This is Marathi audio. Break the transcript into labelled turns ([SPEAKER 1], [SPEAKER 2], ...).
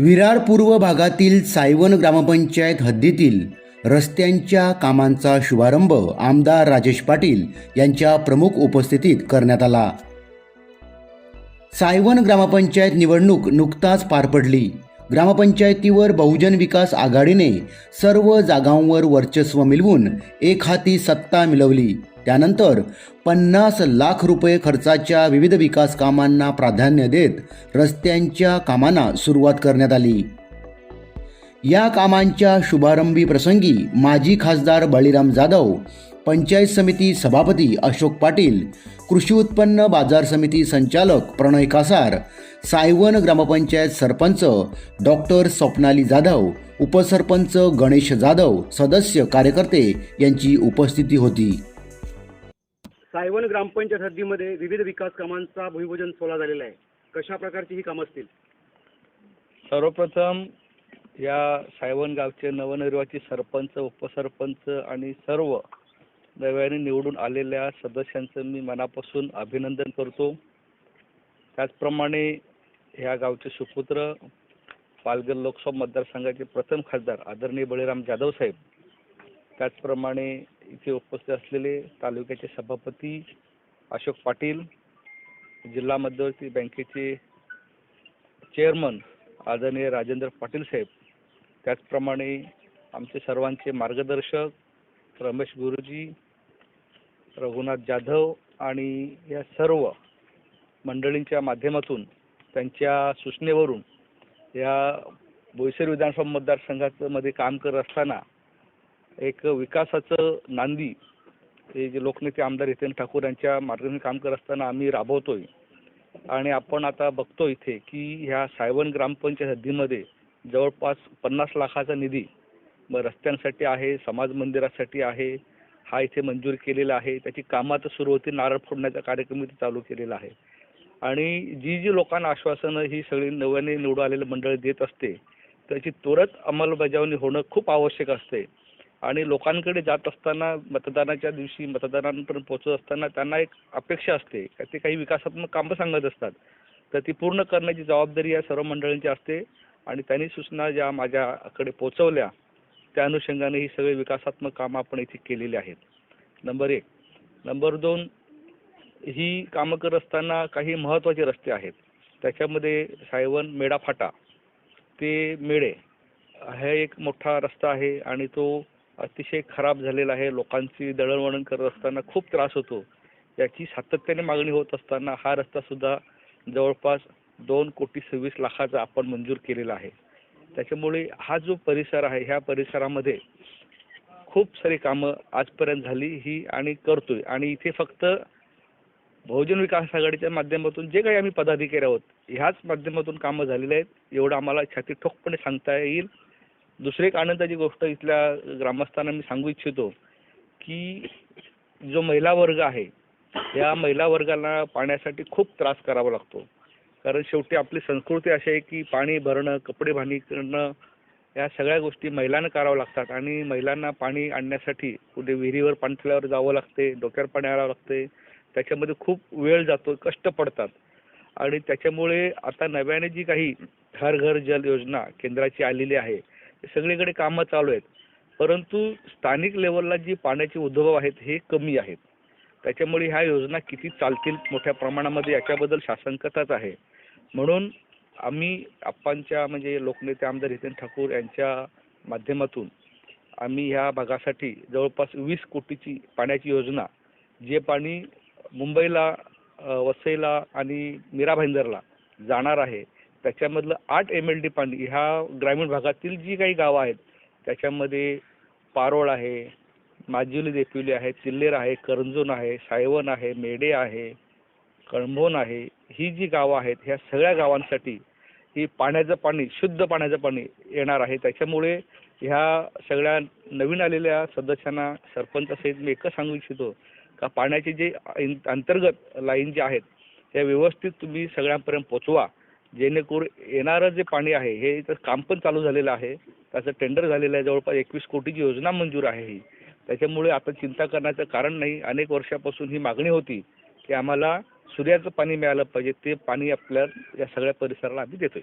[SPEAKER 1] विरार पूर्व भागातील सायवन ग्रामपंचायत हद्दीतील रस्त्यांच्या कामांचा शुभारंभ आमदार राजेश पाटील यांच्या प्रमुख उपस्थितीत करण्यात आला. सायवन ग्रामपंचायत निवडणूक नुकताच पार पडली. ग्रामपंचायतीवर बहुजन विकास आघाडीने सर्व जागांवर वर्चस्व मिळवून एक हाती सत्ता मिळवली. त्यानंतर पन्नास लाख रुपये खर्चाच्या विविध विकास कामांना प्राधान्य देत रस्त्यांच्या कामांना सुरुवात करण्यात आली. या कामांच्या शुभारंभी प्रसंगी माजी खासदार बळीराम जाधव पंचायत समिती सभापती अशोक पाटील कृषी उत्पन्न बाजार समिती संचालक प्रणय कासार सायवन ग्रामपंचायत सरपंच डॉक्टर स्वप्नाली जाधव उपसरपंच गणेश जाधव सदस्य कार्यकर्ते यांची उपस्थिती होती.
[SPEAKER 2] सायवन ग्रामपंचायत हद्दीमध्ये विविध विकास कामांचा भूमिपूजन सोहळा झालेला आहे. कशा प्रकारची ही कामं असतील?
[SPEAKER 3] सर्वप्रथम या सायवन गावचे नवनिर्वाचित सरपंच उपसरपंच आणि सर्व नव्याने निवडून आलेल्या सदस्यांचं मी मनापासून अभिनंदन करतो. त्याचप्रमाणे ह्या गावचे सुपुत्र पालघर लोकसभा मतदारसंघाचे प्रथम खासदार आदरणीय बळीराम जाधव साहेब त्याचप्रमाणे इथे उपस्थित असलेले तालुक्याचे सभापती अशोक पाटील जिल्हा मध्यवर्ती बँकेचे चेअरमन आदरणीय राजेंद्र पाटील साहेब त्याचप्रमाणे आमचे सर्वांचे मार्गदर्शक रमेश गुरुजी रघुनाथ जाधव आणि या सर्व मंडळींच्या माध्यमातून त्यांच्या सूचनेवरून या बोईसर विधानसभा मतदारसंघामध्ये काम करत असताना एक विकासाचं नांदी हे जे लोकनेते आमदार हितेंद्र ठाकूर यांच्या मार्गाने काम करत असताना आम्ही राबवतोय. आणि आपण आता बघतो इथे की ह्या सायवन ग्रामपंचायत हद्दीमध्ये जवळपास पन्नास लाखाचा निधी मग रस्त्यांसाठी आहे समाज मंदिरासाठी आहे हा इथे मंजूर केलेला आहे त्याची कामं आता सुरू होती नारळ फोडण्याचा कार्यक्रम इथे चालू केलेला आहे. आणि जी जी लोकांना आश्वासनं ही सगळी नव्याने निवडून आलेलं मंडळ देत असते त्याची त्वरित अंमलबजावणी होणं खूप आवश्यक असते. आणि लोकांकडे जात असताना मतदानाच्या दिवशी मतदारांपर्यंत पोहोचत असताना त्यांना एक अपेक्षा असते. ते काही विकासात्मक कामं सांगत असतात. तर ती पूर्ण करण्याची जबाबदारी या सर्व मंडळींची असते. आणि त्यांनी सूचना ज्या माझ्याकडे पोचवल्या त्या अनुषंगाने ही सगळी विकासात्मक कामं आपण इथे केलेली आहेत. नंबर एक. नंबर दोन ही कामं करत असताना काही महत्त्वाचे रस्ते आहेत. त्याच्यामध्ये सायवन मेडाफाटा ते मेळे हा एक मोठा रस्ता आहे आणि तो अतिशय खराब झालेला आहे. लोकांची दळणवळण करत असताना खूप त्रास होतो. याची सातत्याने मागणी होत असताना हा रस्ता सुद्धा जवळपास दोन कोटी सव्वीस लाखाचा आपण मंजूर केलेला आहे. त्याच्यामुळे हा जो परिसर आहे ह्या परिसरामध्ये खूप सारी कामं आजपर्यंत झाली ही आणि करतोय. आणि इथे फक्त बहुजन विकास आघाडीच्या माध्यमातून जे काही आम्ही पदाधिकारी आहोत ह्याच माध्यमातून कामं झालेली आहेत एवढं आम्हाला छाती ठोकपणे सांगता येईल. दुसरी एक आनंदाची गोष्ट इथल्या ग्रामस्थांना मी सांगू इच्छितो की जो महिला वर्ग आहे या महिला वर्गाला पाण्यासाठी खूप त्रास करावा लागतो. कारण शेवटी आपली संस्कृती अशी आहे की पाणी भरणं कपडे भाणी करणं या सगळ्या गोष्टी महिलांना कराव्या लागतात. आणि महिलांना पाणी आणण्यासाठी कुठे विहिरीवर पाणथळ्यावर जावं लागते डोक्यावर पाणी आणावं लागते. त्याच्यामध्ये खूप वेळ जातो कष्ट पडतात. आणि त्याच्यामुळे आता नव्याने जी काही घर घर जल योजना केंद्राची आलेली आहे सगळीकडे कामं चालू आहेत. परंतु स्थानिक लेवलला जी पाण्याचे उद्भव आहेत हे कमी आहेत. त्याच्यामुळे ह्या योजना किती चालतील मोठ्या प्रमाणामध्ये याच्याबद्दल शासनकताच आहे. म्हणून आम्ही आप्पांच्या म्हणजे लोकनेते आमदार हितेन ठाकूर यांच्या माध्यमातून आम्ही ह्या भागासाठी जवळपास वीस कोटीची पाण्याची योजना जे पाणी मुंबईला वसईला आणि मीरा भाईंदरला जाणार आहे त्याच्यामधलं आठ एम एल डी पाणी ह्या ग्रामीण भागातील जी काही गावं आहेत त्याच्यामध्ये पारोळ आहे माजिवली देपिवली आहे चिल्लेर आहे करंजून आहे सायवन आहे मेडे आहे कळंभोण आहे ही जी गावं आहेत ह्या सगळ्या गावांसाठी ही पाण्याचं पाणी शुद्ध पाण्याचं पाणी येणार आहे. त्याच्यामुळे ह्या सगळ्या नवीन आलेल्या सदस्यांना सरपंचासहित मी एकच सांगू इच्छितो का पाण्याचे जे अंतर्गत लाईन जे आहेत त्या व्यवस्थित तुम्ही सगळ्यांपर्यंत पोचवा. जेणेकरून येणारं जे पाणी आहे हे इथं काम पण चालू झालेलं आहे. त्याचं टेंडर झालेलं आहे. जवळपास एकवीस कोटीची योजना मंजूर आहे ही. त्याच्यामुळे आता चिंता करण्याचं कारण नाही. अनेक वर्षापासून ही मागणी होती की आम्हाला सूर्याचं पाणी मिळालं पाहिजे. ते पाणी आपल्या या सगळ्या परिसराला आम्ही देतोय.